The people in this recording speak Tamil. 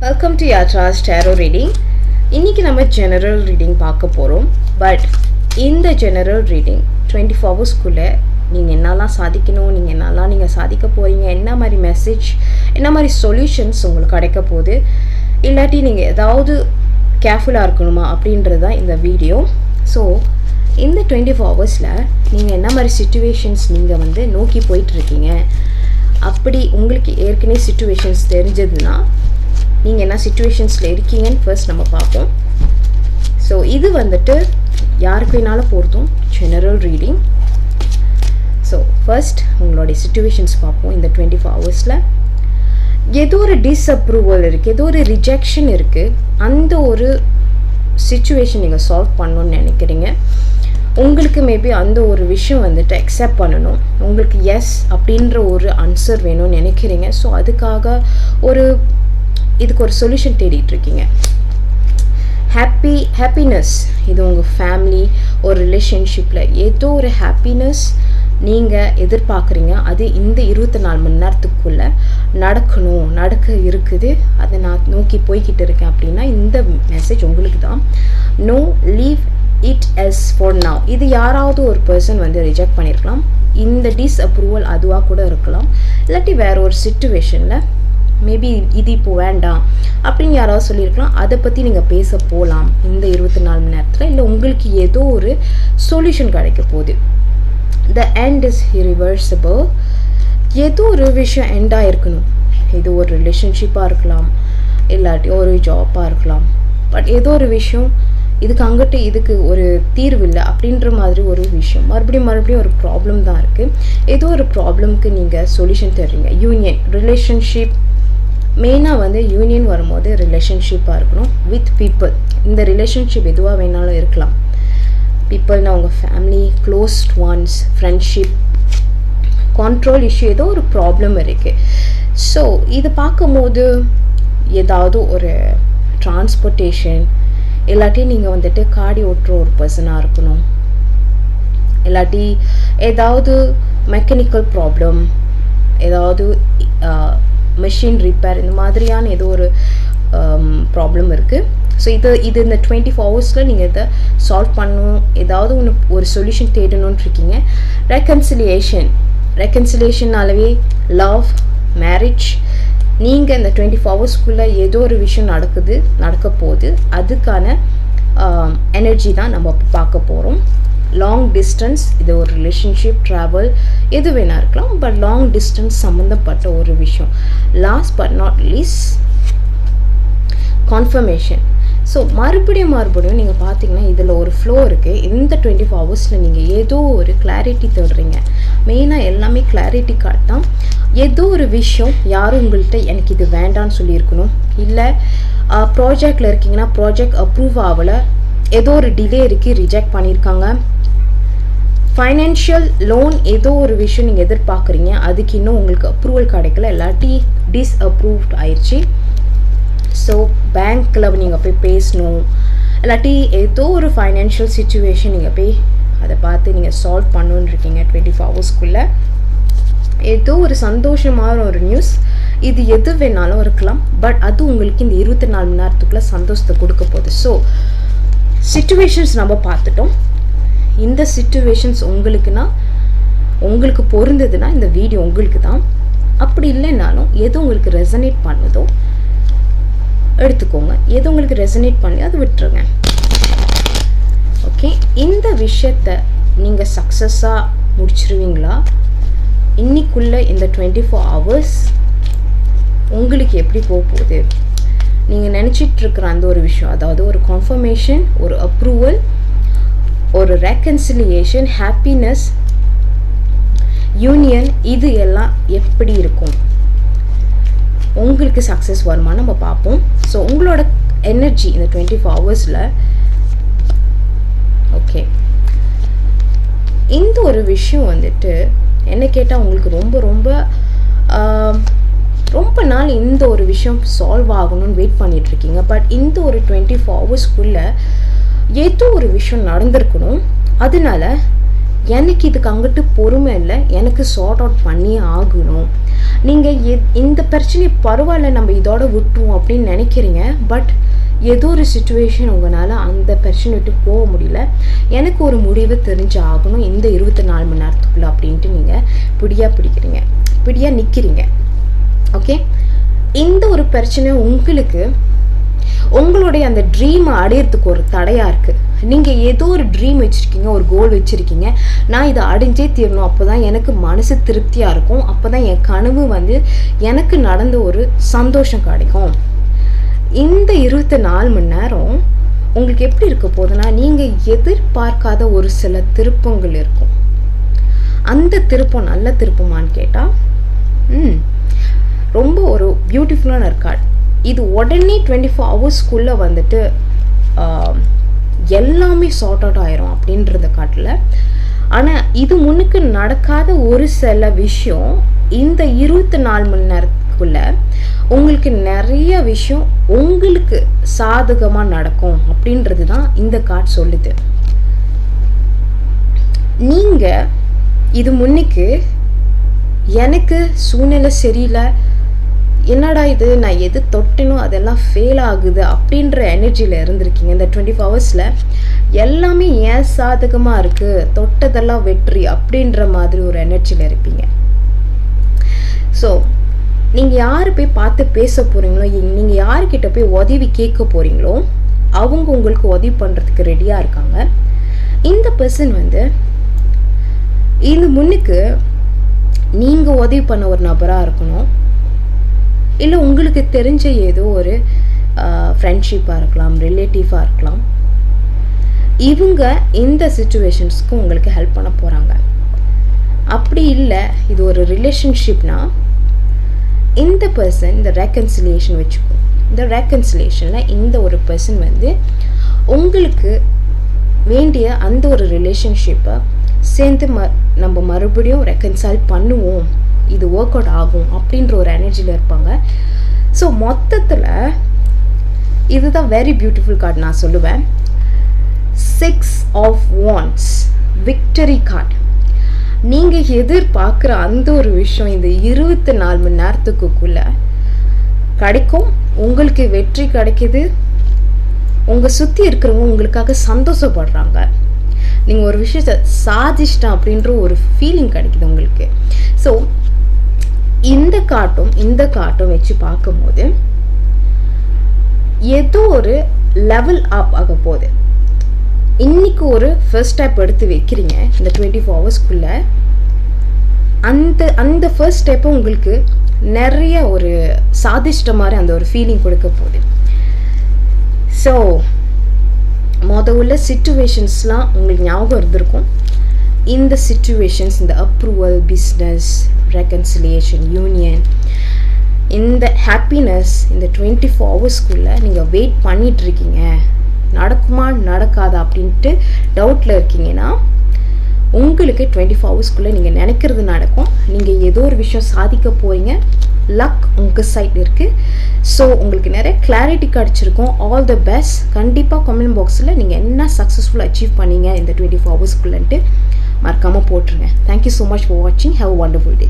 Welcome to Yatra's tarot reading இன்றைக்கி நம்ம ஜெனரல் ரீடிங் பார்க்க போகிறோம் பட் இந்த ஜெனரல் ரீடிங் டுவெண்ட்டி ஃபோர் ஹவர்ஸ்க்குள்ளே நீங்கள் என்னெல்லாம் சாதிக்கணும் நீங்கள் என்னெல்லாம் நீங்கள் சாதிக்க போகிறீங்க என்ன மாதிரி மெசேஜ் என்ன மாதிரி சொல்யூஷன்ஸ் உங்களுக்கு கிடைக்க போகுது இல்லாட்டி நீங்கள் ஏதாவது கேர்ஃபுல்லாக இருக்கணுமா அப்படின்றது தான் இந்த வீடியோ ஸோ இந்த டுவெண்ட்டி ஃபோர் ஹவர்ஸில் நீங்கள் என்ன மாதிரி சுச்சுவேஷன்ஸ் நீங்கள் வந்து நோக்கி போயிட்டுருக்கீங்க அப்படி உங்களுக்கு ஏற்கனவே சுச்சுவேஷன்ஸ் தெரிஞ்சதுன்னா நீங்கள் என்ன சுச்சுவேஷன்ஸில் இருக்கீங்கன்னு ஃபர்ஸ்ட் நம்ம பார்ப்போம். ஸோ இது வந்துட்டு யாருக்கு வேணாலும் பொருத்தும் ஜெனரல் ரீடிங் ஸோ ஃபர்ஸ்ட் உங்களுடைய சுச்சுவேஷன்ஸ் பார்ப்போம். இந்த டுவெண்ட்டி ஃபோர் ஹவர்ஸில் ஏதோ ஒரு டிஸ்அப்ரூவல் இருக்குது ஏதோ ஒரு ரிஜெக்ஷன் இருக்குது அந்த ஒரு சுச்சுவேஷன் நீங்கள் சால்வ் பண்ணணும்னு நினைக்கிறீங்க. உங்களுக்கு மேபி அந்த ஒரு விஷயம் வந்துட்டு அக்செப்ட் பண்ணணும். உங்களுக்கு எஸ் அப்படின்ற ஒரு ஆன்சர் வேணும்னு நினைக்கிறீங்க. ஸோ அதுக்காக ஒரு இதுக்கு ஒரு சொல்யூஷன் தேடிட்டு இருக்கீங்க ஹாப்பி ஹாப்பினஸ் இது உங்கள் ஃபேமிலி ஒரு ரிலேஷன்ஷிப்பில் ஏதோ ஒரு ஹாப்பினஸ் நீங்கள் எதிர்பார்க்குறீங்க. அது இந்த இருபத்தி நாலு மணி நேரத்துக்குள்ளே நடக்கணும் நடக்க இருக்குது. அதை நான் நோக்கி போய்கிட்டு இருக்கேன் அப்படின்னா இந்த மெசேஜ் உங்களுக்கு தான். No leave it as for now இது யாராவது ஒரு பர்சன் வந்து ரிஜெக்ட் பண்ணியிருக்கலாம் இந்த டிஸ்அப்ரூவல் அதுவாக கூட இருக்கலாம். இல்லாட்டி வேறு ஒரு சுச்சுவேஷனில் மேபி இது இப்போ வேண்டாம். அப்படின்னு யாராவது சொல்லியிருக்கலாம். அதை பற்றி நீங்கள் பேச போகலாம் இந்த இருபத்தி நாலு மணி நேரத்தில். இல்லை உங்களுக்கு ஏதோ ஒரு சொல்யூஷன் கிடைக்க போகுது. த எண்ட் இஸ் ரிவர்சபிள் ஏதோ ஒரு விஷயம் எண்டாக இருக்கணும் இது ஒரு ரிலேஷன்ஷிப்பாக இருக்கலாம். இல்லாட்டி ஒரு ஜாப்பாக இருக்கலாம். பட் ஏதோ ஒரு விஷயம் இதுக்கு அங்கிட்டு இதுக்கு ஒரு தீர்வு இல்லை அப்படின்ற மாதிரி ஒரு விஷயம். மறுபடியும் மறுபடியும் ஒரு ப்ராப்ளம் தான் இருக்குது ஏதோ ஒரு ப்ராப்ளம்க்கு நீங்கள் சொல்யூஷன் தர்றீங்க யூனியன் ரிலேஷன்ஷிப் மெயினாக வந்து யூனியன் வரும்போது ரிலேஷன்ஷிப்பாக இருக்கணும் வித் பீப்புள் இந்த ரிலேஷன்ஷிப் எதுவாக வேணாலும் இருக்கலாம். பீப்புள்னா உங்கள் family close ones friendship control issue ஏதோ ஒரு ப்ராப்ளம் இருக்குது ஸோ இது பார்க்கும்போது ஏதாவது ஒரு டிரான்ஸ்போர்ட்டேஷன் இல்லாட்டி நீங்கள் வந்துட்டு காடி ஓட்டுற ஒரு பர்சனாக இருக்கணும். இல்லாட்டி ஏதாவது மெக்கானிக்கல் ப்ராப்ளம் ஏதாவது மிஷின் ரிப்பேர் இந்த மாதிரியான ஏதோ ஒரு ப்ராப்ளம் இருக்குது ஸோ இது இது இந்த டுவெண்ட்டி ஃபோர் ஹவர்ஸில் நீங்கள் இதை சால்வ் பண்ணணும் ஏதாவது ஒன்று ஒரு சொல்யூஷன் தேடணும்னு இருக்கீங்க. ரெக்கன்சிலியேஷன் ரெக்கன்சிலியேஷன்னாலவே லவ் மேரேஜ் நீங்கள் இந்த டுவெண்ட்டி ஃபோர் ஹவர்ஸ்க்குள்ளே ஏதோ ஒரு விஷயம் நடக்குது நடக்க போகுது. அதுக்கான um, எனர்ஜி தான் நம்ம பார்க்க போகிறோம் லாங் டிஸ்டன்ஸ் இது ஒரு ரிலேஷன்ஷிப் ட்ராவல் எது வேணால் இருக்கலாம் பட் லாங் டிஸ்டன்ஸ் சம்மந்தப்பட்ட ஒரு விஷயம். Last but not least confirmation so மறுபடியும் மறுபடியும் நீங்கள் பார்த்தீங்கன்னா இதில் ஒரு ஃப்ளோ இருக்குது இந்த டுவெண்ட்டி ஃபோர் ஹவர்ஸில் நீங்கள் ஏதோ ஒரு கிளாரிட்டி தேடுறீங்க. மெயினாக எல்லாமே கிளாரிட்டி கார்டு தான். ஏதோ ஒரு விஷயம் யாரும் உங்கள்கிட்ட எனக்கு இது வேண்டான்னு சொல்லியிருக்கணும். இல்லை ப்ராஜெக்டில் இருக்கீங்கன்னா ப்ராஜெக்ட் அப்ரூவ் ஆகலை. ஏதோ ஒரு டிலே இருக்குது ரிஜெக்ட் பண்ணியிருக்காங்க. ஃபைனான்ஷியல் லோன் ஏதோ ஒரு விஷயம் நீங்கள் எதிர்பார்க்குறீங்க. அதுக்கு இன்னும் உங்களுக்கு அப்ரூவல் கிடைக்கல. இல்லாட்டி டிஸ்அப்ரூவ்ட் ஆயிடுச்சு ஸோ பேங்க்கில் நீங்கள் போய் பேசணும். இல்லாட்டி ஏதோ ஒரு ஃபைனான்ஷியல் சுச்சுவேஷன் நீங்கள் போய் அதை பார்த்து நீங்கள் சால்வ் பண்ணணுன்னு இருக்கீங்க டுவெண்ட்டி ஃபோர் ஹவர்ஸ்க்குள்ளே ஏதோ ஒரு சந்தோஷமான ஒரு நியூஸ் இது எது வேணாலும் இருக்கலாம். பட் அது உங்களுக்கு இந்த இருபத்தி நாலு மணி நேரத்துக்குள்ளே சந்தோஷத்தை கொடுக்க போகுது. ஸோ சுச்சுவேஷன்ஸ் நம்ம பார்த்துட்டோம். இந்த சுச்சுவேஷன்ஸ் உங்களுக்குன்னா உங்களுக்கு பொருந்ததுன்னா இந்த வீடியோ உங்களுக்கு தான் அப்படி இல்லைனாலும் எது உங்களுக்கு ரெசனேட் பண்ணுதோ எடுத்துக்கோங்க. எது உங்களுக்கு ரெசனேட் பண்ணி அது விட்டுருங்க. ஓகே இந்த விஷயத்த நீங்கள் சக்ஸஸாக முடிச்சிருவீங்களா? இன்னிக்குள்ளே இந்த டுவெண்ட்டி ஃபோர் ஹவர்ஸ் உங்களுக்கு எப்படி போக போகுது நீங்கள் நினச்சிட்டுருக்குற அந்த ஒரு விஷயம் அதாவது ஒரு கன்ஃபர்மேஷன் ஒரு அப்ரூவல் ஒரு ரெக்கன்சிலியேஷன் ஹாப்பினஸ் யூனியன் இது எல்லாம் எப்படி இருக்கும்? உங்களுக்கு சக்ஸஸ் வருமா நம்ம பார்ப்போம். ஸோ உங்களோட எனர்ஜி இந்த டுவெண்ட்டி ஃபோர் ஹவர்ஸில் ஓகே இந்த ஒரு விஷயம் வந்துட்டு என்ன கேட்டால் உங்களுக்கு ரொம்ப ரொம்ப ரொம்ப நாள் இந்த ஒரு விஷயம் சால்வ் ஆகணும்னு வெயிட் பண்ணிகிட்ருக்கீங்க பட் இந்த ஒரு டுவெண்ட்டி ஃபோர் ஹவர்ஸ்க்குள்ளே ஏதோ ஒரு விஷயம் நடந்திருக்கணும். அதனால எனக்கு இதுக்கு அங்கிட்டு பொறுமை இல்லை. எனக்கு சார்ட் அவுட் பண்ணி ஆகணும். நீங்கள் எ இந்த பிரச்சனையை பரவாயில்ல நம்ம இதோட விட்டுருவோம் அப்படின்னு நினைக்கிறீங்க. பட் ஏதோ ஒரு சுச்சுவேஷன் உங்களால் அந்த பிரச்சனை விட்டு போக முடியல. எனக்கு ஒரு முடிவு தெரிஞ்சு ஆகணும். இந்த இருபத்தி நாலு மணி நேரத்துக்குள்ளே அப்படின்ட்டு நீங்கள் பிடியாக பிடிக்கிறீங்க. பிடியாக நிற்கிறீங்க ஓகே இந்த ஒரு பிரச்சனை உங்களுக்கு உங்களுடைய அந்த ட்ரீமை அடையிறதுக்கு ஒரு தடையாக இருக்குது நீங்கள் ஏதோ ஒரு ட்ரீம் வச்சுருக்கீங்க ஒரு கோல் வச்சுருக்கீங்க. நான் இதை அடைஞ்சே தீரணும். அப்போ தான் எனக்கு மனசு திருப்தியாக இருக்கும். அப்போ தான் என் கனவு வந்து எனக்கு நடந்த ஒரு சந்தோஷம் கிடைக்கும். இந்த இருபத்தி நாலு மணி நேரம் உங்களுக்கு எப்படி இருக்க போகுதுன்னா நீங்கள் எதிர்பார்க்காத ஒரு சில திருப்பங்கள் இருக்கும். அந்த திருப்பம் நல்ல திருப்பமான்னு கேட்டால் ம் ரொம்ப ஒரு பியூட்டிஃபுல்லான இருக்காது இது உடனே டுவெண்ட்டி ஃபோர் ஹவர்ஸ்க்குள்ளே வந்துட்டு எல்லாமே சார்ட் அவுட் ஆயிரும் அப்படின்றத காட்டில். ஆனால் இது முன்னுக்கு நடக்காத ஒரு சில விஷயம் இந்த இருபத்தி நாலு மணி நேரத்துக்குள்ள உங்களுக்கு நிறைய விஷயம் உங்களுக்கு சாதகமாக நடக்கும் அப்படின்றது தான் இந்த கார்டு சொல்லுது. நீங்கள் இது முன்னுக்கு எனக்கு சூழ்நிலை சரியில்லை என்னடா இது? நான் எது தொட்டேனோ அதெல்லாம் ஃபெயில் ஆகுது அப்படின்ற எனர்ஜியில் இருந்திருக்கீங்க இந்த டுவெண்ட்டி ஃபோர் ஹவர்ஸில் எல்லாமே ஏன் சாதகமாக இருக்குது தொட்டதெல்லாம் வெற்றி அப்படின்ற மாதிரி ஒரு எனர்ஜியில் இருப்பீங்க. ஸோ நீங்கள் யார் போய் பார்த்து பேச போகிறீங்களோ நீங்கள் யார்கிட்ட போய் உதவி கேட்க போகிறீங்களோ அவங்க உங்களுக்கு உதவி பண்ணுறதுக்கு ரெடியாக இருக்காங்க. இந்த பர்சன் வந்து இது முன்னுக்கு நீங்கள் உதவி பண்ண ஒரு நபராக இருக்கணும். இல்லை உங்களுக்கு தெரிஞ்ச ஏதோ ஒரு ஃப்ரெண்ட்ஷிப்பாக இருக்கலாம் ரிலேட்டிவாக இருக்கலாம். இவங்க இந்த சுச்சுவேஷன்ஸ்க்கு உங்களுக்கு ஹெல்ப் பண்ண போகிறாங்க அப்படி இல்லை இது ஒரு ரிலேஷன்ஷிப்னா இந்த பர்சன் இந்த ரெக்கன்சிலியேஷன் வச்சுக்கோ. இந்த ரெக்கன்சிலேஷனில் இந்த ஒரு பர்சன் வந்து உங்களுக்கு வேண்டிய அந்த ஒரு ரிலேஷன்ஷிப்பை சேர்ந்து ம நம்ம மறுபடியும் ரெக்கன்சைல் பண்ணுவோம். இது ஒர்க் அவுட் ஆகும் அப்படின்ற ஒரு எனர்ஜியில் இருப்பாங்க. ஸோ மொத்தத்தில் இதுதான் வெரி பியூட்டிஃபுல் கார்டு நான் சொல்லுவேன். Six of wands victory card நீங்கள் எதிர்பார்க்குற அந்த ஒரு விஷயம் இந்த இருபத்தி நாலு மணி நேரத்துக்குள்ளே கிடைக்கும். உங்களுக்கு வெற்றி கிடைக்கிது. உங்கள் சுற்றி இருக்கிறவங்க உங்களுக்காக சந்தோஷப்படுறாங்க. நீங்கள் ஒரு விஷயத்தை சாதிச்சிட்டேன் அப்படின்ற ஒரு ஃபீலிங் கிடைக்குது உங்களுக்கு. ஸோ இந்த காட்டும் இந்த காட்டும் வச்சு பார்க்கும்போது ஏதோ ஒரு லெவல் அப் ஆக போகுது. இன்னைக்கு ஒரு ஃபர்ஸ்ட் ஸ்டெப் எடுத்து வைக்கிறீங்க இந்த டுவெண்ட்டி ஃபோர் ஹவர்ஸ்க்குள்ளே அந்த அந்த ஃபர்ஸ்ட் ஸ்டெப்பை உங்களுக்கு நிறைய ஒரு சாதிச்சிட்ட மாதிரி அந்த ஒரு ஃபீலிங் கொடுக்க போகுது. ஸோ மொதல் உள்ள சுச்சுவேஷன்ஸ்லாம் உங்களுக்கு ஞாபகம் இருந்திருக்கும். இந்த சுச்சுவேஷன்ஸ் இந்த அப்ரூவல் பிஸ்னஸ் ரெக்கன்சிலியேஷன் யூனியன் இந்த ஹாப்பினஸ் இந்த டுவெண்ட்டி ஃபோர் ஹவர்ஸ்க்குள்ளே நீங்கள் வெயிட் பண்ணிகிட்ருக்கீங்க நடக்குமா நடக்காதா அப்படின்ட்டு டவுட்டில் இருக்கீங்கன்னா உங்களுக்கு டுவெண்ட்டி ஃபோர் ஹவர்ஸ்க்குள்ளே நீங்கள் நினைக்கிறது நடக்கும். நீங்கள் ஏதோ ஒரு விஷயம் சாதிக்க போகிறீங்க லக் உங்கள் சைட் இருக்குது ஸோ உங்களுக்கு நிறைய கிளாரிட்டி கிடச்சிருக்கும். ஆல் த பெஸ்ட் கண்டிப்பாக கமெண்ட் பாக்ஸில் நீங்கள் என்ன சக்ஸஸ்ஃபுல் அச்சீவ் பண்ணீங்க இந்த டுவெண்ட்டி ஃபோர் ஹவர்ஸ்க்குள்ளன்ட்டு மறக்காமல் போட்டுருங்க. Thank you so much for வாட்சிங் ஹாவ் அ வண்டர்ஃபுல் டே